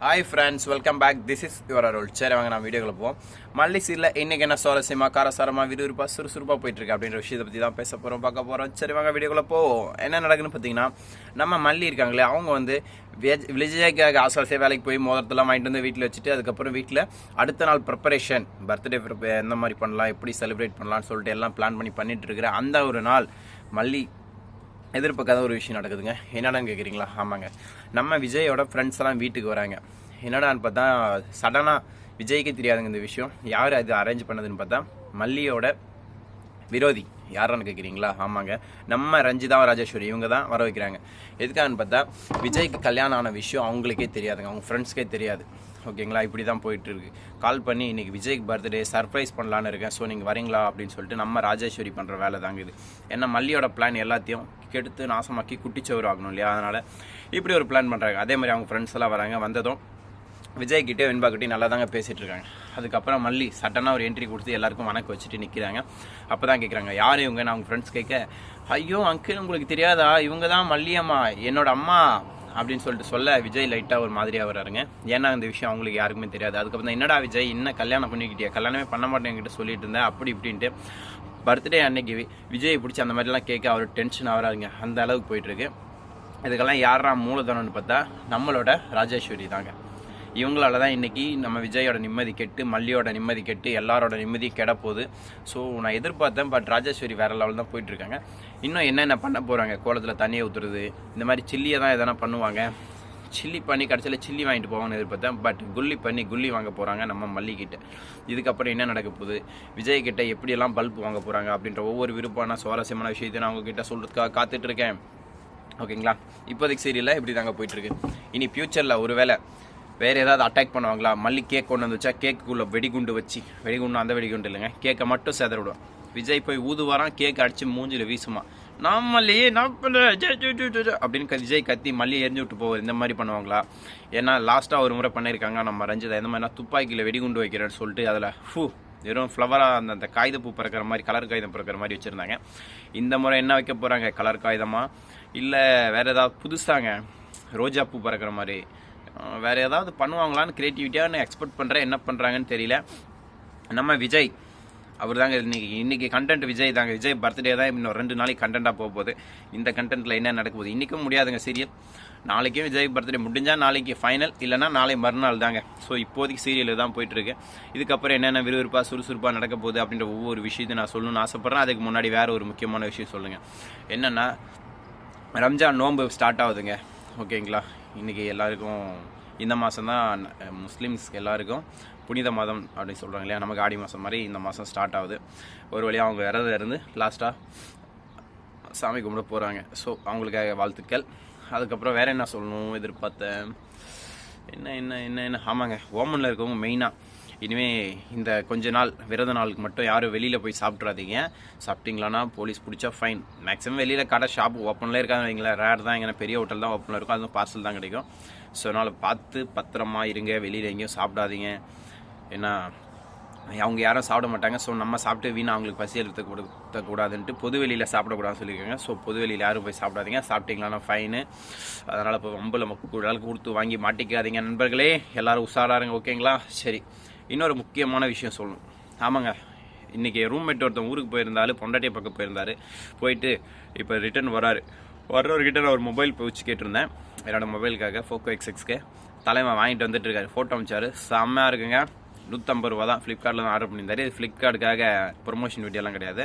Hi friends welcome back this is your Arul சரி வாங்க நான் வீடியோக்குள்ள போவோம். மல்லி சீரில் இன்றைக்கி என்ன சுவாரஸ்யமாக காரசாரமா விறுவிறுப்பாக சுறுசுறுப்பாக போயிட்டுருக்கு அப்படின்ற விஷயத்தை பற்றி தான் பேச போகிறோம் பார்க்க போகிறோம் சரி வாங்க வீடியோக்குள்ள போவோம். என்ன நடக்குதுன்னு பார்த்தீங்கன்னா நம்ம மல்லி இருக்காங்களே அவங்க வந்து வெஜ் விஜய்க்காக வேலைக்கு போய் மோதிரத்தெல்லாம் வாங்கிட்டு வந்து வீட்டில் வச்சுட்டு அதுக்கப்புறம் வீட்டில் அடுத்த நாள் ப்ரிப்பரேஷன் பர்த்டே எந்த மாதிரி பண்ணலாம் எப்படி செலிப்ரேட் பண்ணலாம்னு சொல்லிட்டு எல்லாம் பிளான் பண்ணி பண்ணிட்டு இருக்கிற அந்த ஒரு நாள் மல்லி எதிர்பார்க்காத ஒரு விஷயம் நடக்குதுங்க. என்னடான்னு கேட்குறீங்களா ஆமாங்க. நம்ம விஜயோட ஃப்ரெண்ட்ஸ் எல்லாம் வீட்டுக்கு வராங்க. என்னடான்னு பார்த்தா சடனாக விஜய்க்கு தெரியாதுங்க இந்த விஷயம். யார் அது அரேஞ்ச் பண்ணதுன்னு பார்த்தா மல்லியோட விரோதி. யாரான்னு கேட்குறீங்களா ஆமாங்க. நம்ம ரஞ்சிதா ராஜேஸ்வரி இவங்க தான் வர வைக்கிறாங்க. எதுக்காகன்னு பார்த்தா விஜய்க்கு கல்யாணம் ஆன விஷயம் அவங்களுக்கே தெரியாதுங்க. அவங்க ஃப்ரெண்ட்ஸ்க்கே தெரியாது. ஓகேங்களா? இப்படி தான் போயிட்டு இருக்கு கால் பண்ணி இன்னைக்கு விஜய்க்கு பர்த்டே சர்ப்ரைஸ் பண்ணலான்னு இருக்கேன். ஸோ நீங்கள் வரீங்களா? அப்படின்னு சொல்லிட்டு நம்ம ராஜேஸ்வரி பண்ணுற வேலை தாங்க இது. ஏன்னா மல்லியோட பிளான் எல்லாத்தையும் கெடுத்து நாசமாக்கி குட்டிச்சவர் ஆகணும் இல்லையா? அதனால் இப்படி ஒரு பிளான் பண்ணுறாங்க அதே மாதிரி அவங்க ஃப்ரெண்ட்ஸ் எல்லாம் வராங்க. வந்ததும் விஜய்கிட்டே வெண்பாக்கிட்டே நல்லா தாங்க பேசிட்டு இருக்காங்க அதுக்கப்புறம் மல்லி சட்டனாக ஒரு என்ட்ரி கொடுத்து எல்லாருக்கும் வணக்கம் வச்சுட்டு நிற்கிறாங்க அப்போ தான் கேட்குறாங்க யார் இவங்க? நான் அவங்க ஃப்ரெண்ட்ஸ் கேட்க ஐயோ அங்கிள் உங்களுக்கு தெரியாதா? இவங்க தான் மல்லியம்மா என்னோட அம்மா. அப்படின்னு சொல்லிட்டு சொல்ல விஜய் லைட்டாக ஒரு மாதிரியாக வராருங்க ஏன்னா இந்த விஷயம் அவங்களுக்கு யாருக்குமே தெரியாது. அதுக்கப்புறம் என்னடா விஜய் இன்னும் கல்யாணம் பண்ணிக்கிட்டியா? கல்யாணமே பண்ண மாட்டேன் என்கிட்ட சொல்லிட்டு இருந்தேன் அப்படி இப்படின்ட்டு. பர்த்டே அன்னைக்கு விஜய் பிடிச்சி அந்த மாதிரிலாம் கேட்க அவர் டென்ஷன் ஆகிறாருங்க. அந்த அளவுக்கு போயிட்டுருக்கு. இதுக்கெல்லாம் யாரா மூலதனம்னு பார்த்தா நம்மளோட ராஜேஸ்வரி தாங்க. இவங்களால தான் இன்னைக்கு நம்ம விஜயோட நிம்மதி கெட்டு மல்லியோட நிம்மதி கெட்டு எல்லாரோட நிம்மதி கிடப்போகுது. ஸோ நான் எதிர்பார்த்தேன் பட் ராஜேஸ்வரி வேற லெவல் தான் போயிட்டு இருக்காங்க இன்னும் என்னென்ன பண்ண போறாங்க? கோலத்தில் தண்ணியை ஊற்றுறது இந்த மாதிரி சில்லியை தான் எதனா பண்ணுவாங்க? சில்லி பண்ணி கடைசியில் சில்லி வாங்கிட்டு போவாங்கன்னு எதிர்பார்த்தேன் பட் குல்லி பண்ணி குல்லி வாங்க போகிறாங்க நம்ம மல்லிகிட்ட இதுக்கப்புறம் என்ன நடக்க போகுது? விஜய் கிட்ட எப்படியெல்லாம் பல்ப் வாங்க போகிறாங்க அப்படின்ற ஒவ்வொரு விருப்பான சுவாரஸ்யமான விஷயத்தை நான் உங்ககிட்ட சொல்கிறதுக்காக காத்துட்ருக்கேன் ஓகேங்களா இப்போதைக்கு சீரியலில் இப்படி தாங்க போயிட்டுருக்கு. இனி ஃப்யூச்சரில் ஒருவேளை வேறு ஏதாவது அட்டாக் பண்ணுவாங்களா? மல்லி கேக் கொண்டு வந்து வச்சா கேக்குள்ளே வெடிகுண்டு வச்சு வெடிகுண்டு அந்த வெடிகுண்டு இல்லைங்க. கேக்கை மட்டும் செதற விடுவோம் விஜய் போய் ஊதுவாராம் கேக் அடித்து மூஞ்சில் வீசுமா. நான் நான் பண்ணல, அப்படின்னு க- விஜய் கத்தி மல்லி எரிஞ்சு விட்டு போவார். இந்த மாதிரி பண்ணுவாங்களா? ஏன்னா லாஸ்ட்டாக ஒரு முறை பண்ணியிருக்காங்க. நம்ம ரஞ்சிதா இந்த மாதிரினா துப்பாக்கியில் வெடிகுண்டு வைக்கிறேன்னு சொல்லிட்டு அதில் ஃபூ வெறும் ஃப்ளவராக அந்த அந்த காகித பூ பிறக்கிற மாதிரி கலர் காகிதம் பிறக்கிற மாதிரி வச்சுருந்தாங்க. இந்த முறை என்ன வைக்க போகிறாங்க கலர் காகிதமாக இல்லை வேறு ஏதாவது புதுசாங்க? ரோஜா பூ பறக்கிற மாதிரி. வேறு ஏதாவது பண்ணுவாங்களான்னு க்ரியேட்டிவிட்டியாக நான் எக்ஸ்பெக்ட் பண்ணுறேன் என்ன பண்ணுறாங்கன்னு தெரியல. நம்ம விஜய் அவர் தாங்க இன்னைக்கு இன்றைக்கி கண்டென்ட் விஜய் தாங்க. விஜய் பர்த்டே தான் இன்னும் ரெண்டு நாளைக்கு கண்டென்ட்டாக போக போகுது. இந்த கண்டென்ட்டில் என்ன நடக்க போகுது? இன்றைக்கும் முடியாதுங்க சீரியல் நாளைக்கும் விஜய் பர்த்டே முடிஞ்சால் நாளைக்கு ஃபைனல் இல்லைனா நாளை மறுநாள் தாங்க. ஸோ இப்போதைக்கு சீரியல் தான் போயிட்டுருக்கு. இதுக்கப்புறம் என்னென்ன விறுவிறுப்பாக சுறுசுறுப்பாக நடக்க போகுது அப்படின்ற ஒவ்வொரு விஷயத்தையும் நான் சொல்லணும்னு ஆசைப்பட்றேன். அதுக்கு முன்னாடி வேறு ஒரு முக்கியமான விஷயம் சொல்லுங்கள் என்னென்னா ரம்ஜான் நோன்பு ஸ்டார்ட் ஆகுதுங்க. ஓகேங்களா? இன்றைக்கி எல்லாருக்கும் இந்த மாதம் தான் முஸ்லீம்ஸ்க்கு எல்லாருக்கும் புனித மாதம் அப்படின்னு சொல்கிறாங்க இல்லையா? நமக்கு ஆடி மாதம் மாதிரி இந்த மாதம் ஸ்டார்ட் ஆகுது. ஒரு வழியாக அவங்க விரதம் இருந்து லாஸ்ட்டாக சாமி கும்பிட போகிறாங்க ஸோ அவங்களுக்காக வாழ்த்துக்கள். அதுக்கப்புறம் வேறு என்ன சொல்லணும்? எதிர்பார்த்தேன் என்ன என்ன என்ன என்ன? ஆமாங்க ஓமனில் இருக்கவங்க மெயினாக இனிமே இந்த கொஞ்ச நாள் விரத நாளுக்கு மட்டும் யாரும் வெளியில் போய் சாப்பிட்றாதீங்க சாப்பிட்டீங்களான்னா போலீஸ் பிடிச்சா ஃபைன் மேக்ஸிமம் வெளியில் கடை ஷாப் ஓப்பனில் இருக்காங்க வைங்களேன். ரேர் தான் எங்கே பெரிய ஹோட்டல் தான் ஓப்பனில் இருக்கும். அதுவும் பார்சல் தான் கிடைக்கும். ஸோ அதனால் பார்த்து பத்திரமா இருங்க. வெளியில் எங்கேயும் சாப்பிடாதீங்க. ஏன்னா அவங்க யாரும் சாப்பிட மாட்டாங்க. ஸோ நம்ம சாப்பிட்டு வீணா அவங்களுக்கு பசி எடுத்து கொடுத்தக்கூடாதுன்ட்டு பொது வெளியில் சாப்பிடக்கூடாதுன்னு சொல்லியிருக்காங்க. ஸோ பொது வெளியில் யாரும் போய் சாப்பிடாதீங்க. சாப்பிட்டீங்களான்னா ஃபைனு அதனால் இப்போ ரொம்ப நம்ம கூட கொடுத்து வாங்கி மாட்டிக்காதீங்க. நண்பர்களே எல்லோரும் உஷாராருங்க ஓகேங்களா சரி. இன்னொரு முக்கியமான விஷயம் சொல்லணும். ஆமாங்க. இன்றைக்கி ரூம்மேட் ஒருத்தன் ஊருக்கு போயிருந்தாரு பொண்டாட்டியை பக்கம் போயிருந்தாரு. போயிட்டு இப்போ ரிட்டர்ன் வராரு. வர்றவர்கிட்ட நான் ஒரு மொபைல் வச்சு கேட்டிருந்தேன். என்னோடய மொபைலுக்காக ஃபோக்கோ எக்ஸ் எக்ஸ்க்கு தலைவன் வாங்கிட்டு வந்துட்டு இருக்காரு. ஃபோட்டோ அமைச்சார். செம்மையாக இருக்குங்க. நூற்றம்பது ரூபா தான் ஃப்ளிப்கார்ட்டில் தான் ஆர்டர் பண்ணியிருந்தாரு. இது ஃப்ளிப்கார்ட்டுக்காக ப்ரொமோஷன் வீடியோலாம் கிடையாது.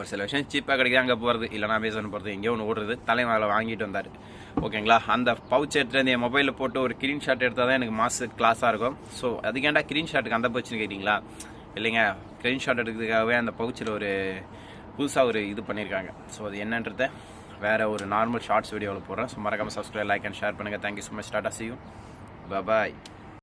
ஒரு சில விஷயம் சீப்பாக கிடைக்குது அங்கே போகிறது இல்லைனா அமேசான் போகிறது எங்கேயோ ஒன்று ஓடுறது. தலைவன் அதில் வாங்கிட்டு வந்தார். ஓகேங்களா அந்த பவுச் எடுத்து என் மொபைலில் போட்டு ஒரு க்ரீன் ஷாட் எடுத்தால் தான் எனக்கு மாசு கிளாஸாக இருக்கும். ஸோ அதுக்கேண்டா க்ரீன் ஷாட்டுக்கு அந்த பவுச்சுன்னு கேட்டிங்களா? இல்லைங்க. க்ரீன் ஷாட் எடுக்கிறதுக்காகவே அந்த பவுச்சில் ஒரு புதுசாக ஒரு இது பண்ணியிருக்காங்க ஸோ அது என்னன்றத வேறு ஒரு நார்மல் ஷார்ட்ஸ் வீடியோவில் போடுறேன். ஸோ மறக்காமல் சப்ஸ்கிரைப் லைக் அண்ட் ஷேர் பண்ணுங்கள் thank you so much tata see bye